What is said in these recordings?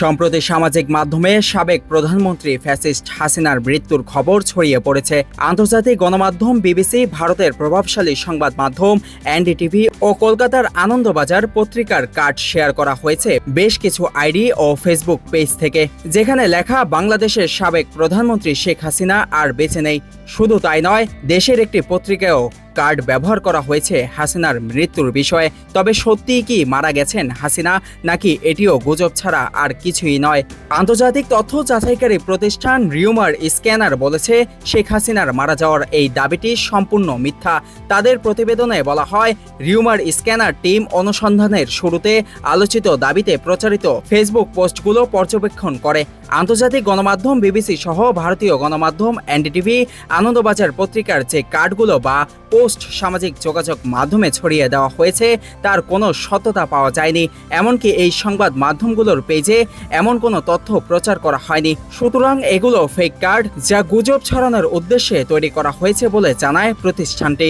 সম্প্রতি সামাজিক মাধ্যমে সাবেক প্রধানমন্ত্রী ফ্যাসিস্ট হাসিনার মৃত্যুর খবর ছড়িয়ে পড়েছে। আন্তর্জাতিক গণমাধ্যম বিবিসি, ভারতের প্রভাবশালী সংবাদ মাধ্যম, এনডিটিভি ও কলকাতার আনন্দবাজার পত্রিকার কার্ড শেয়ার করা হয়েছে বেশ কিছু আইডি ও ফেসবুক পেজ থেকে, যেখানে লেখা, বাংলাদেশের সাবেক প্রধানমন্ত্রী শেখ হাসিনা আর বেঁচে নেই। শুধু তাই নয়, দেশের একটি পত্রিকায়ও কার্ড ব্যবহার করা হয়েছে হাসিনার মৃত্যুর বিষয়ে। তবে সত্যিই কি মারা গেছেন হাসিনা? নাকি এটিও গুজব ছাড়া আর কিছুই নয়? আন্তর্জাতিক তথ্য যাচাইকারী প্রতিষ্ঠান রিউমার স্ক্যানার বলেছে, শেখ হাসিনার মারা যাওয়ার এই দাবিটি সম্পূর্ণ মিথ্যা। তাদের প্রতিবেদনে বলা হয়, রিউমার স্ক্যানার টিম অনুসন্ধানের শুরুতে আলোচিত দাবিতে প্রচারিত ফেসবুক পোস্টগুলো পর্যবেক্ষণ করে। আন্তর্জাতিক গণমাধ্যম বিবিসি সহ ভারতীয় গণমাধ্যম এনডিটিভি, আনন্দবাজার পত্রিকার যে কার্ডগুলো বা পোস্ট সামাজিক যোগাযোগ মাধ্যমে ছড়িয়ে দেওয়া হয়েছে। তার কোনো সততা পাওয়া যায়নি। এমনকি এই সংবাদ মাধ্যমগুলোর পেজে এমন কোনো তথ্য প্রচার করা হয়নি। সুতরাং এগুলো ফেক কার্ড যা গুজব ছড়ানোর উদ্দেশ্যে তৈরি করা হয়েছে বলে জানায় প্রতিষ্ঠানটি।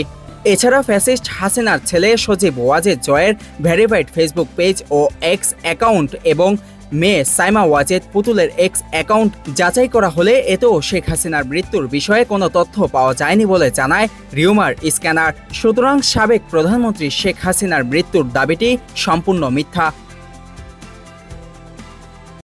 এছাড়া ফ্যাসিস্ট হাসিনার ছেলে সজীব ওয়াজেদ জয়ের ভেরিফাইড ফেসবুক পেজ ও এক্স অ্যাকাউন্ট এবং মেয়ে সাইমা ওয়াজেদ পুতুলের এক্স অ্যাকাউন্ট যাচাই করা হলে এতেও শেখ হাসিনার মৃত্যুর বিষয়ে কোনো তথ্য পাওয়া যায়নি বলে জানায় রিউমার স্ক্যানার। সুতরাং সাবেক প্রধানমন্ত্রী শেখ হাসিনার মৃত্যুর দাবিটি সম্পূর্ণ মিথ্যা।